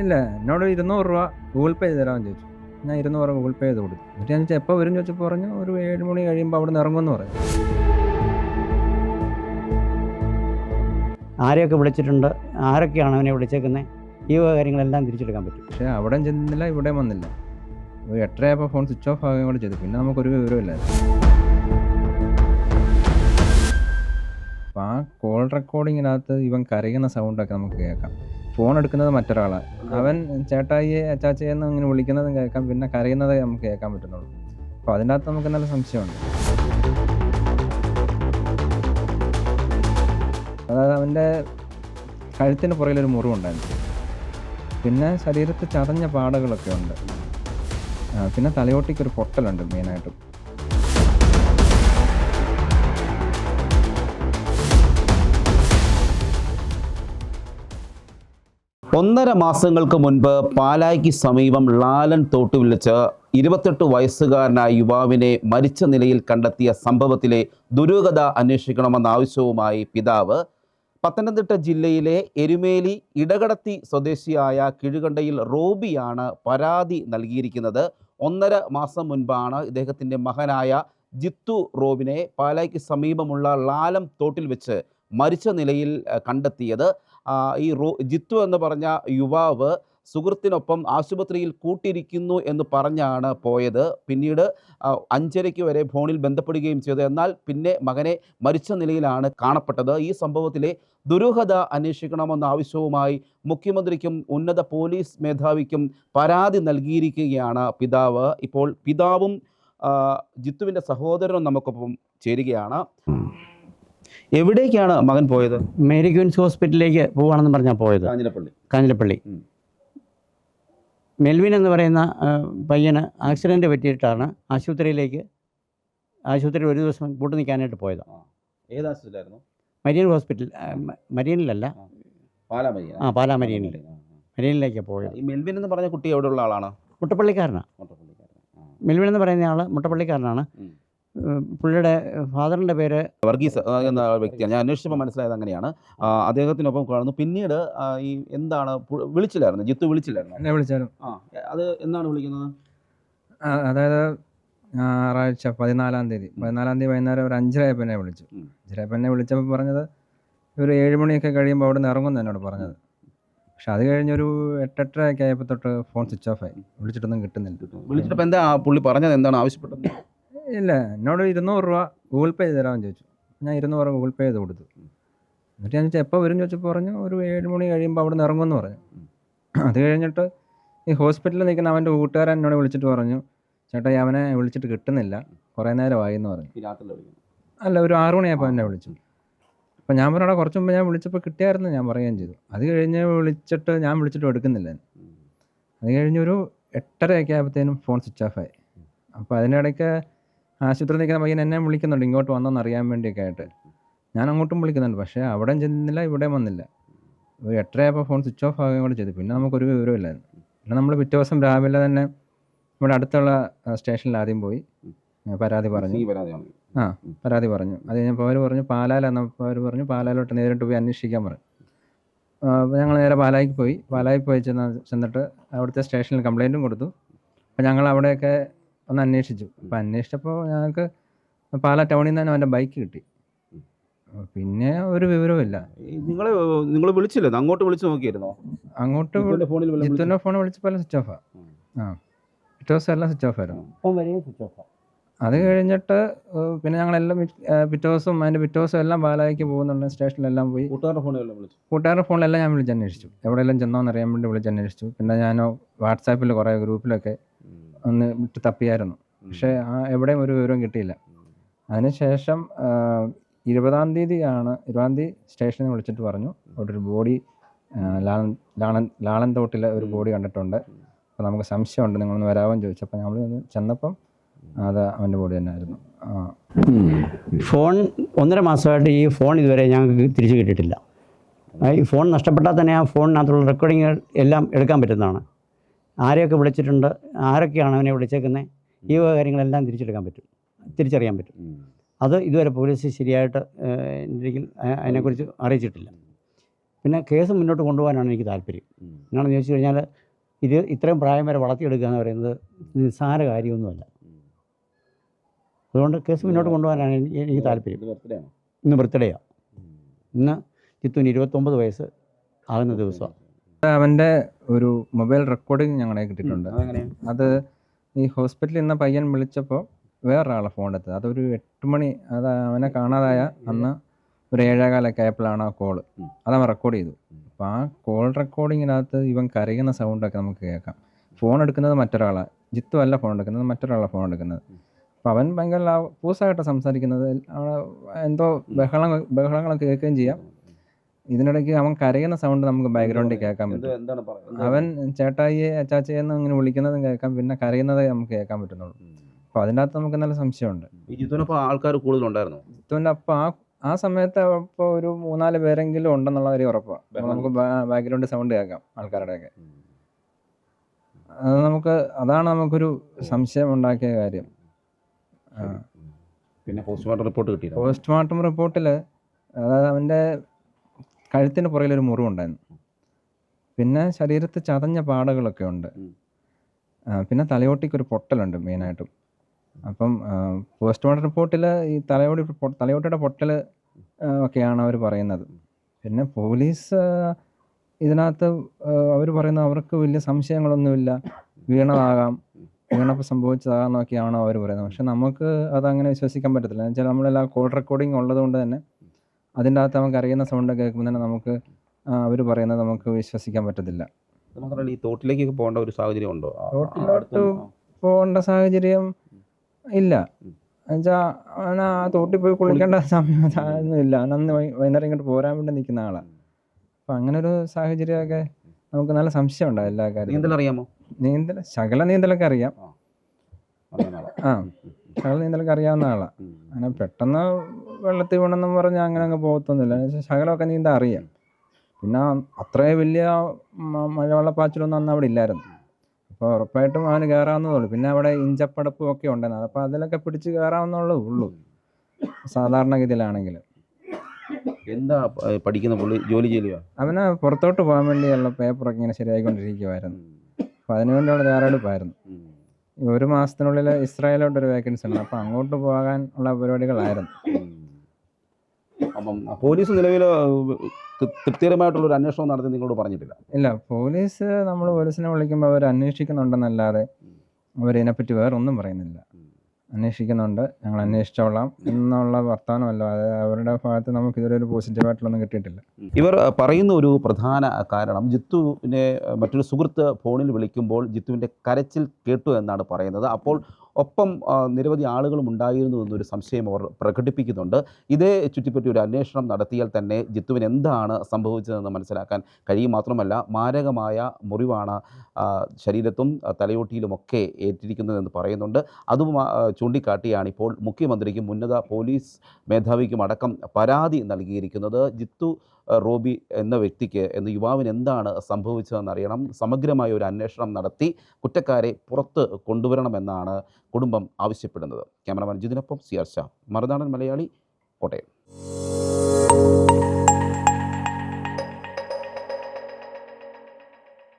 ഇല്ല എന്നോട് ഇരുന്നൂറ് രൂപ ഗൂഗിൾ പേ ചെയ്ത് തരാമെന്ന് ചോദിച്ചു. ഞാൻ ഇരുന്നൂറ് രൂപ ഗൂഗിൾ പേ ചെയ്ത് കൊടുത്തു എന്നിട്ട് ഞാൻ ചോദിച്ചാൽ എപ്പോൾ വരും ചോദിച്ചപ്പോൾ പറഞ്ഞു ഒരു ഏഴ് മണി കഴിയുമ്പോൾ അവിടെ നിന്ന് ഇറങ്ങുമെന്ന് പറഞ്ഞു. ആരെയൊക്കെ വിളിച്ചിട്ടുണ്ട്? ആരൊക്കെയാണ് അവനെ വിളിച്ചേക്കുന്നത് ഈ വക കാര്യങ്ങളെല്ലാം തിരിച്ചെടുക്കാൻ പറ്റും. പക്ഷേ അവിടെയും ചെന്നില്ല ഇവിടെയും വന്നില്ല. ഒരു എട്ടരയായപ്പോൾ ഫോൺ സ്വിച്ച് ഓഫ് ആകുകയും കൂടെ ചെയ്തു. പിന്നെ നമുക്കൊരു വിവരമില്ലായിരുന്നു അപ്പോൾ ആ കോൾ റെക്കോർഡിങ്ങിനകത്ത് ഇവൻ കരയുന്ന സൗണ്ടൊക്കെ നമുക്ക് കേൾക്കാം. ഫോൺ എടുക്കുന്നത് മറ്റൊരാളാണ് അവൻ ചേട്ടായിയെ അച്ചാച്ചയെന്ന് ഇങ്ങനെ വിളിക്കുന്നതും കേൾക്കാം പിന്നെ കരയുന്നത് നമുക്ക് കേൾക്കാൻ പറ്റുന്നുള്ളൂ. അപ്പോൾ അതിന്റെ അകത്ത് നമുക്ക് നല്ല സംശയമുണ്ട്. അതായത് അവന്റെ കഴുത്തിന് പുറകിലൊരു മുറിവുണ്ടായിരുന്നു പിന്നെ ശരീരത്ത് ചതഞ്ഞ പാടുകളൊക്കെ ഉണ്ട്. പിന്നെ തലയോട്ടിക്കൊരു പൊട്ടലുണ്ട് മെയിനായിട്ടും. ഒന്നര മാസങ്ങൾക്ക് മുൻപ് പാലായ്ക്ക് സമീപം ലാലൻ തോട്ടു വിളിച്ച് ഇരുപത്തെട്ട് വയസ്സുകാരനായ യുവാവിനെ മരിച്ച നിലയിൽ കണ്ടെത്തിയ സംഭവത്തിലെ ദുരൂഹത അന്വേഷിക്കണമെന്ന ആവശ്യവുമായി പിതാവ്. പത്തനംതിട്ട ജില്ലയിലെ എരുമേലി ഇടകടത്തി സ്വദേശിയായ കിഴുകണ്ടയിൽ റോബിയാണ് പരാതി നൽകിയിരിക്കുന്നത്. ഒന്നര മാസം മുൻപാണ് ഇദ്ദേഹത്തിന്റെ മകനായ ജിത്തു റോബിനെ പാലായ്ക്ക് സമീപമുള്ള ലാലം തോട്ടിൽ വെച്ച് മരിച്ച നിലയിൽ കണ്ടെത്തിയത്. ഈ റോ ജിത്തു എന്ന് പറഞ്ഞ യുവാവ് സുഹൃത്തിനൊപ്പം ആശുപത്രിയിൽ കൂട്ടിയിരിക്കുന്നു എന്ന് പറഞ്ഞാണ് പോയത്. പിന്നീട് അഞ്ചരയ്ക്ക് വരെ ഫോണിൽ ബന്ധപ്പെടുകയും ചെയ്തു. എന്നാൽ പിന്നെ മകനെ മരിച്ച നിലയിലാണ് കാണപ്പെട്ടത്. ഈ സംഭവത്തിലെ ദുരൂഹത അന്വേഷിക്കണമെന്ന ആവശ്യവുമായി മുഖ്യമന്ത്രിക്കും ഉന്നത പോലീസ് മേധാവിക്കും പരാതി നൽകിയിരിക്കുകയാണ് പിതാവ്. ഇപ്പോൾ പിതാവും ജിത്തുവിന്റെ സഹോദരനും നമുക്കൊപ്പം ചേരുകയാണ്. എവിടേക്കാണ് മകൻ പോയത്? മേരി ക്വീൻസ് ഹോസ്പിറ്റലിലേക്ക് പോവാണെന്ന് പറഞ്ഞാൽ പോയത്. കാഞ്ഞിരപ്പള്ളി. കാഞ്ഞിരപ്പള്ളി. മെൽവിൻ എന്ന് പറയുന്ന പയ്യന് ആക്സിഡന്റ് പറ്റിയിട്ടാണ് ആശുപത്രിയിലേക്ക് ആശുപത്രി ഒരു ദിവസം കൂട്ടു നിൽക്കാനായിട്ട് പോയത്. ഏത് ആശുപത്രിയിലായിരുന്നു? Marian hospital മരിയനിലല്ല. പാലാമരി ആ പാലാ മരിയനിൽ. മരിയനിലേക്കാണ് പോയത്. ഈ മെൽവിൻ എന്ന് പറഞ്ഞ കുട്ടി എവിടെയുള്ള ആളാണ്? മുട്ടപ്പള്ളിക്കാരനാണ് മുട്ടപ്പള്ളിക്കാരൻ. മെൽവിൻ എന്ന് പറയുന്ന ആൾ മുട്ടപ്പള്ളിക്കാരനാണ്. പുള്ളിയുടെ ഫാദറിന്റെ പേര് വർഗീസ് എന്ന വ്യക്തിയാണ്. ഞാൻ അന്വേഷിച്ചപ്പോൾ മനസ്സിലായത് അങ്ങനെയാണ്. അദ്ദേഹത്തിനൊപ്പം കാണുന്നു. പിന്നീട് ഈ എന്താണ് വിളിച്ചില്ലായിരുന്നു? ജിത്തു വിളിച്ചില്ലായിരുന്നു? എന്നെ വിളിച്ചാലും ആ അത് എന്നാണ് വിളിക്കുന്നത്? അതായത് ഞായറാഴ്ച പതിനാലാം തീയതി. പതിനാലാം തീയതി വൈകുന്നേരം ഒരു അഞ്ചരയപ്പോൾ എന്നെ വിളിച്ചു. എന്നെ വിളിച്ചപ്പോൾ പറഞ്ഞത് ഒരു ഏഴ് മണിയൊക്കെ കഴിയുമ്പോൾ അവിടെ നിന്ന് ഇറങ്ങുമെന്ന് എന്നോട് പറഞ്ഞത്. പക്ഷെ അത് കഴിഞ്ഞൊരു എട്ടെട്ടരയൊക്കെ ആയപ്പോൾ തൊട്ട് ഫോൺ സ്വിച്ച് ഓഫ് ആയി. വിളിച്ചിട്ടൊന്നും കിട്ടുന്നില്ല. വിളിച്ചിട്ടപ്പോൾ എന്താ പുള്ളി പറഞ്ഞത്? എന്താണ് ആവശ്യപ്പെട്ടത്? ഇല്ല എന്നോട് ഇരുന്നൂറ് രൂപ ഗൂഗിൾ പേ ചെയ്ത് തരാമെന്ന് ചോദിച്ചു. ഞാൻ ഇരുന്നൂറ് രൂപ ഗൂഗിൾ പേ ചെയ്ത് കൊടുത്തു. എന്നിട്ട് ഞാൻ ചോദിച്ചാൽ എപ്പോൾ വരും ചോദിച്ചപ്പോൾ പറഞ്ഞു ഒരു ഏഴ് മണി കഴിയുമ്പോൾ അവിടെ നിന്ന് ഇറങ്ങുമെന്ന് പറഞ്ഞു. അത് കഴിഞ്ഞിട്ട് ഈ ഹോസ്പിറ്റലിൽ നിൽക്കുന്ന അവന്റെ കൂട്ടുകാരൻ എന്നോട് വിളിച്ചിട്ട് പറഞ്ഞു ചേട്ടാ അവനെ വിളിച്ചിട്ട് കിട്ടുന്നില്ല. കുറേ നേരമായി എന്ന് പറഞ്ഞു. അല്ല ഒരു ആറു മണിയായപ്പോൾ എന്നെ വിളിച്ചു. അപ്പം ഞാൻ പറഞ്ഞാൽ കുറച്ച് മുമ്പ് ഞാൻ വിളിച്ചപ്പോൾ കിട്ടിയായിരുന്നു ഞാൻ പറയുകയും ചെയ്തു. അത് കഴിഞ്ഞ് വിളിച്ചിട്ട് ഞാൻ വിളിച്ചിട്ട് എടുക്കുന്നില്ല അത് കഴിഞ്ഞൊരു എട്ടരയൊക്കെ ആയപ്പോഴത്തേനും ഫോൺ സ്വിച്ച് ഓഫ് ആയി. അപ്പോൾ അതിനിടയ്ക്ക് ആശുപത്രിയിൽ നിൽക്കുന്ന പയ്യൻ എന്നെ വിളിക്കുന്നുണ്ട് ഇങ്ങോട്ട് വന്നോന്ന് അറിയാൻ വേണ്ടിയൊക്കെ ആയിട്ട് ഞാൻ അങ്ങോട്ടും വിളിക്കുന്നുണ്ട് പക്ഷേ അവിടെയും ചെന്നില്ല ഇവിടെയും വന്നില്ല. ഒരു എട്ടരയായപ്പോൾ ഫോൺ സ്വിച്ച് ഓഫ് ആകുകയും കൂടെ ചെയ്തു. പിന്നെ നമുക്കൊരു വിവരമില്ലായിരുന്നു പിന്നെ നമ്മൾ പിറ്റേ ദിവസം രാവിലെ തന്നെ ഇവിടെ അടുത്തുള്ള സ്റ്റേഷനിൽ ആദ്യം പോയി. പരാതി പറഞ്ഞു. ആ പരാതി പറഞ്ഞു. അത് കഴിഞ്ഞപ്പോൾ അവർ പറഞ്ഞു പാലാലെന്നപ്പോൾ അവർ പറഞ്ഞു പാലാലോട്ട് നേരിട്ട് പോയി അന്വേഷിക്കാൻ പറഞ്ഞു. അപ്പോൾ ഞങ്ങൾ നേരെ പാലായിക്ക് പോയി. പാലായിൽ പോയി ചെന്ന് ചെന്നിട്ട് അവിടുത്തെ സ്റ്റേഷനിൽ കംപ്ലൈന്റും കൊടുത്തു. അപ്പോൾ ഞങ്ങൾ അവിടെയൊക്കെ ഒന്ന് അന്വേഷിച്ചു. അപ്പോൾ അന്വേഷിച്ചപ്പോൾ ഞങ്ങൾക്ക് പാല ടൗണിൽ നിന്ന് തന്നെ അവന്റെ ബൈക്ക് കിട്ടി. പിന്നെ ഒരു വിവരവുമില്ല നിങ്ങളെ നിങ്ങൾ വിളിച്ചില്ല? അങ്ങോട്ട് വിളിച്ചു നോക്കിയിരുന്നോ? അങ്ങോട്ട്? ജിത്തുവിന്റെ ഫോൺ വിളിച്ചപ്പോൾ സ്വിച്ച് ഓഫാണ് ആ. പിറ്റേ ദിവസം എല്ലാം സ്വിച്ച് ഓഫ് ആയിരുന്നു. ഓഫ് അത് കഴിഞ്ഞിട്ട് പിന്നെ ഞങ്ങളെല്ലാം പിറ്റേ ദിവസം അതിന്റെ പിറ്റേ ദിവസം എല്ലാം പാലായിക്ക് പോകുന്നുണ്ട്. സ്റ്റേഷനിലെല്ലാം പോയി. കൂട്ടുകാരുടെ ഫോണിലെല്ലാം വിളിച്ചു? കൂട്ടുകാരുടെ ഫോണിലെല്ലാം ഞാൻ വിളിച്ചന്വേഷിച്ചു. എവിടെയെല്ലാം ചെന്നോന്ന് അറിയാൻ വേണ്ടി വിളിച്ചന്വേഷിച്ചു. പിന്നെ ഞാൻ വാട്സാപ്പിൽ കുറേ ഗ്രൂപ്പിലൊക്കെ ഒന്ന് വിട്ട് തപ്പിയായിരുന്നു. പക്ഷെ ആ എവിടെയും ഒരു വിവരവും കിട്ടിയില്ല. അതിനുശേഷം ആ, ഇരുപതാം തീയതിയാണ് ഇരുപതാം തീയതി സ്റ്റേഷനിൽ വിളിച്ചിട്ട് പറഞ്ഞു. അവിടെ ഒരു ബോഡി ലാളൻ ലാളൻ ലാളൻ തോട്ടിലെ ഒരു ബോഡി കണ്ടിട്ടുണ്ട്. അപ്പോൾ നമുക്ക് സംശയമുണ്ട് നിങ്ങളൊന്ന് വരാമെന്ന് ചോദിച്ചു. അപ്പോൾ നമ്മൾ ചെന്നപ്പം അത് അവന്റെ ബോഡി തന്നെയായിരുന്നു. ഫോൺ ഒന്നര മാസമായിട്ട് ഈ ഫോൺ ഇതുവരെ ഞങ്ങൾക്ക് തിരിച്ചു കിട്ടിയിട്ടില്ല. ഈ ഫോൺ നഷ്ടപ്പെട്ടാൽ തന്നെ ആ ഫോണിനകത്തുള്ള റെക്കോർഡിങ്ങുകൾ എല്ലാം എടുക്കാൻ പറ്റുന്നതാണ്. ആരെയൊക്കെ വിളിച്ചിട്ടുണ്ട് ആരൊക്കെയാണ് അവനെ വിളിച്ചേക്കുന്നത് ഈ വക കാര്യങ്ങളെല്ലാം തിരിച്ചെടുക്കാൻ പറ്റും തിരിച്ചറിയാൻ പറ്റും. അത് ഇതുവരെ പോലീസ് ശരിയായിട്ട് അതിനെക്കുറിച്ച് അറിയിച്ചിട്ടില്ല. പിന്നെ കേസ് മുന്നോട്ട് കൊണ്ടുപോകാനാണ് എനിക്ക് താല്പര്യം. എന്നാണെന്ന് ചോദിച്ചു കഴിഞ്ഞാൽ ഇത് ഇത്രയും പ്രായം വരെ വളർത്തിയെടുക്കുക എന്ന് പറയുന്നത് നിസ്സാര കാര്യമൊന്നുമല്ല. അതുകൊണ്ട് കേസ് മുന്നോട്ട് കൊണ്ടുപോകാനാണ് എനിക്ക് താല്പര്യം? ഇന്ന് ബർത്ത്ഡേയാണ് ഇന്ന് ജിത്തുവിന് ഇരുപത്തൊമ്പത് വയസ്സ് ആകുന്ന ദിവസമാണ്. അവന്റെ ഒരു മൊബൈൽ റെക്കോർഡിങ് ഞങ്ങളെ കിട്ടിയിട്ടുണ്ട്? അത് ഈ ഹോസ്പിറ്റലിൽ നിന്ന് പയ്യൻ വിളിച്ചപ്പോൾ വേറൊരാളെ ഫോൺ എടുത്തത്. അതൊരു എട്ട് മണി അത് അവനെ കാണാതായ അന്ന് ഒരു ഏഴേകാലൊക്കെ ആയപ്പോഴാണ് ആ കോൾ. അതവൻ റെക്കോർഡ് ചെയ്തു. അപ്പം അപ്പോൾ ആ കോൾ റെക്കോർഡിങ്ങിനകത്ത് ഇവൻ കരയുന്ന സൗണ്ടൊക്കെ നമുക്ക് കേൾക്കാം. ഫോൺ എടുക്കുന്നത് മറ്റൊരാളാണ് ജിത്തു അല്ല ഫോൺ എടുക്കുന്നത് മറ്റൊരാളാണ് ഫോൺ എടുക്കുന്നത്. അപ്പോൾ അവൻ ഭയങ്കര പൂസായിട്ട് സംസാരിക്കുന്നത്. എന്തോ ബഹളങ്ങൾ ബഹളങ്ങളൊക്കെ കേൾക്കുകയും ചെയ്യാം. ഇതിനിടയ്ക്ക് അവൻ കരയുന്ന സൗണ്ട് നമുക്ക് ബാക്ക്ഗ്രൗണ്ടിൽ കേൾക്കാൻ പറ്റും? അവൻ ചേട്ടായിയെ അച്ചാച്ചയെന്ന് ഇങ്ങനെ വിളിക്കുന്നതും കേൾക്കാം. പിന്നെ കരയുന്നതേ നമുക്ക് കേൾക്കാൻ പറ്റുന്നുള്ളൂ. അപ്പൊ അതിന്റെ അകത്ത് നമുക്ക് നല്ല സംശയമുണ്ട്. ജിത്തുവിനൊപ്പം ആൾക്കാർ കൂടുതലുണ്ടായിരുന്നു? ജിത്തുവിന്റെ അപ്പം ആ ആ സമയത്ത് അപ്പോൾ ഒരു മൂന്നാൽ പേരെങ്കിലും ഉണ്ടെന്നുള്ള കാര്യം ഉറപ്പാണ് നമുക്ക് ബാക്ക്ഗ്രൗണ്ട് സൗണ്ട് കേൾക്കാം ആൾക്കാരുടെയൊക്കെ. അത് നമുക്ക് അതാണ് നമുക്കൊരു സംശയം ഉണ്ടാക്കിയ കാര്യം. പിന്നെ പോസ്റ്റ്മോർട്ടം റിപ്പോർട്ട് കിട്ടി പോസ്റ്റ്മോർട്ടം റിപ്പോർട്ടിൽ അതായത് അവന്റെ കഴുത്തിന് പുറകിലൊരു മുറിവുണ്ടായിരുന്നു. പിന്നെ ശരീരത്ത് ചതഞ്ഞ പാടുകളൊക്കെ ഉണ്ട്. പിന്നെ തലയോട്ടിക്ക് ഒരു പൊട്ടലുണ്ട് മെയിനായിട്ടും. അപ്പം പോസ്റ്റ്മോർട്ടം റിപ്പോർട്ടിൽ ഈ തലയോടി തലയോട്ടിയുടെ പൊട്ടൽ ഒക്കെയാണ് അവർ പറയുന്നത്. പിന്നെ പോലീസ് ഇതിനകത്ത് അവർ പറയുന്നത് അവർക്ക് വലിയ സംശയങ്ങളൊന്നുമില്ല. വീണതാകാം. വീണപ്പോൾ സംഭവിച്ചതാകാന്നൊക്കെയാണോ അവർ പറയുന്നത്. പക്ഷെ നമുക്ക് അതങ്ങനെ വിശ്വസിക്കാൻ പറ്റത്തില്ല. എന്ന് വെച്ചാൽ നമ്മളെല്ലാം കോൾ റെക്കോർഡിംഗ് ഉള്ളത് കൊണ്ട് തന്നെ അതിന്റെ അകത്ത് നമുക്ക് അറിയുന്ന സൗണ്ട് കേൾക്കുമ്പോൾ തന്നെ നമുക്ക് അവർ പറയുന്നത് നമുക്ക് വിശ്വസിക്കാൻ പറ്റത്തില്ല. ഈ തോട്ടിലേക്ക് പോകേണ്ട ഒരു സാഹചര്യം ഉണ്ടോ? തോട്ടിലോട്ട് പോകേണ്ട സാഹചര്യം ഇല്ല. എന്നുവെച്ചാൽ ആ തോട്ടിൽ പോയി കുളിക്കേണ്ട സമയം ഇല്ല. അന്ന് വൈകുന്നേരം ഇങ്ങോട്ട് പോരാൻ വേണ്ടി നിൽക്കുന്ന ആളാണ് അപ്പം അങ്ങനെ ഒരു സാഹചര്യമൊക്കെ നമുക്ക് നല്ല സംശയം ഉണ്ടാവും എല്ലാ കാര്യവും നീന്തൽ അറിയാമോ? നീന്തൽ ശകല നീന്തലൊക്കെ അറിയാം. ആ ശകല നീന്തലൊക്കെ അറിയാവുന്ന ആളാണ്. അങ്ങനെ പെട്ടെന്ന് വെള്ളത്തിൽ വീണെന്നും പറഞ്ഞാൽ അങ്ങനെ അങ്ങ് പോകത്തൊന്നുമില്ല. ശകലമൊക്കെ നീന്താൻ അറിയാം. പിന്നെ അത്രയും വലിയ മ- മഴവെള്ളപ്പാച്ചിലൊന്നും അന്ന് അവിടെ ഇല്ലായിരുന്നു. അപ്പോൾ ഉറപ്പായിട്ടും അവന് കയറാവുന്നതുള്ളൂ പിന്നെ അവിടെ ഇഞ്ചപ്പടപ്പും ഒക്കെ ഉണ്ടായിരുന്നു അപ്പോൾ അതിലൊക്കെ പിടിച്ച് കയറാവുന്നുള്ളൂ ഉള്ളൂ. സാധാരണഗതിയിലാണെങ്കിൽ എന്താ പഠിക്കുന്ന പുള്ളി? ജോലി ചെയ്യുക അവന് പുറത്തോട്ട് പോകാൻ വേണ്ടിയുള്ള പേപ്പറൊക്കെ ഇങ്ങനെ ശരിയായിക്കൊണ്ടിരിക്കുമായിരുന്നു അപ്പോൾ അതിനുവേണ്ടിയുള്ള തയ്യാറെടുപ്പായിരുന്നു. ഒരു മാസത്തിനുള്ളിൽ ഇസ്രായേലോട്ട് ഒരു വേക്കൻസി ഉണ്ട്. അപ്പോൾ അങ്ങോട്ട് പോകാൻ ഉള്ള പരിപാടികളായിരുന്നു. അപ്പം പോലീസ് നിലവിൽ തൃപ്തികരമായിട്ടുള്ള ഒരു അന്വേഷണം നടത്തി നിങ്ങളോട് പറഞ്ഞിട്ടില്ല. ഇല്ല പോലീസ് നമ്മൾ പോലീസിനെ വിളിക്കുമ്പോൾ അവർ അന്വേഷിക്കുന്നുണ്ടെന്നല്ലാതെ അവരതിനെപ്പറ്റി വേറെ ഒന്നും പറയുന്നില്ല. അന്വേഷിക്കുന്നുണ്ട് ഞങ്ങൾ അന്വേഷിച്ചോളാം എന്നുള്ള വർത്തമാനമല്ല. അത് അവരുടെ ഭാഗത്ത് നമുക്ക് ഇതുവരെ ഒരു പോസിറ്റീവായിട്ടുള്ളൊന്നും കിട്ടിയിട്ടില്ല. ഇവർ പറയുന്ന ഒരു പ്രധാന കാരണം ജിത്തുവിനെ മറ്റൊരു സുഹൃത്ത് ഫോണിൽ വിളിക്കുമ്പോൾ ജിത്തുവിന്റെ കരച്ചിൽ കേട്ടു എന്നാണ് പറയുന്നത്. അപ്പോൾ ഒപ്പം നിരവധി ആളുകളും ഉണ്ടായിരുന്നു എന്നൊരു സംശയം അവർ പ്രകടിപ്പിക്കുന്നുണ്ട്. ഇതേ ചുറ്റിപ്പറ്റി ഒരു അന്വേഷണം നടത്തിയാൽ തന്നെ ജിത്തുവിന് എന്താണ് സംഭവിച്ചതെന്ന് മനസ്സിലാക്കാൻ കഴിയും. മാത്രമല്ല മാരകമായ മുറിവാണ് ശരീരത്തും തലയോട്ടിയിലുമൊക്കെ ഏറ്റിരിക്കുന്നതെന്ന് പറയുന്നുണ്ട്. അതും ചൂണ്ടിക്കാട്ടിയാണ് ഇപ്പോൾ മുഖ്യമന്ത്രിക്കും ഉന്നത പോലീസ് മേധാവിക്കും അടക്കം പരാതി നൽകിയിരിക്കുന്നത്. ജിത്തു റോബി എന്ന വ്യക്തിക്ക് എന്ന യുവാവിന് എന്താണ് സംഭവിച്ചതെന്ന് അറിയണം. സമഗ്രമായ ഒരു അന്വേഷണം നടത്തി കുറ്റക്കാരെ പുറത്ത് കൊണ്ടുവരണമെന്നാണ് കുടുംബം ആവശ്യപ്പെടുന്നത്. ക്യാമറമാൻ ജിതിനൊപ്പം സി ആർ ഷാ. മറുനാടൻ മലയാളി കോട്ടയം.